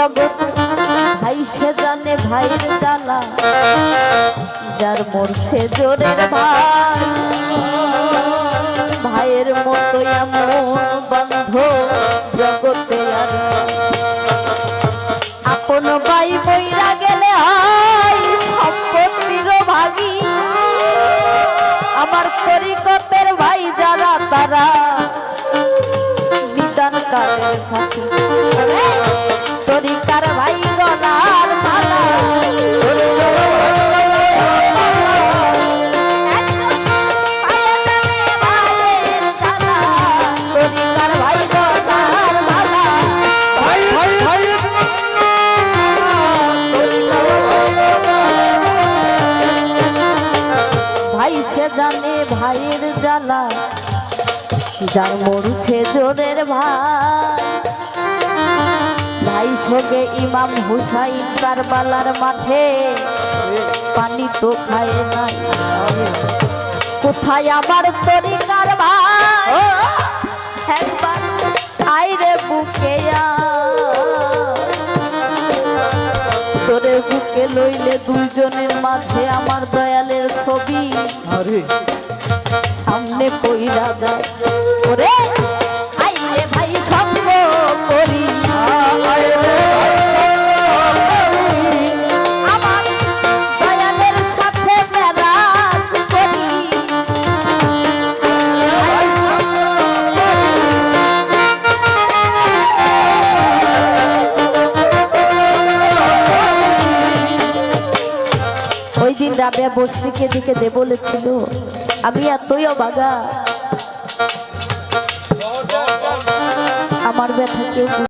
জগৎ ভাই সে জানে ভাইয়ের জ্বালা যার মরছে জোরের ভাই। ভাইয়ের মতো এমন বন্ধ জগতে আপন ভাই বইরা গেলে হয় সম্পত্তির ভাগী। আমার তরিকতের ভাই যারা তারা। নিদান কালের সাথী ভাই সে জানে ভাইয়ের জ্বালা। যার মরুছে জোরের ভাই। ভাই সঙ্গে ইমাম হুসাইন কারবালার মাঠে। পানি তো খায় নাই। কোথায় আমার তরিকার ভাই? একবার আইরে বুকে লইলে দুইজনের মাঝে আমার দয়ালের ছবি। আরে। সামনে কইরা যায় ওরে! রাবেয়া বসরিকে দিকে দে বলেছিল আমি এতই অবাগা। আমার ব্যথা কেউ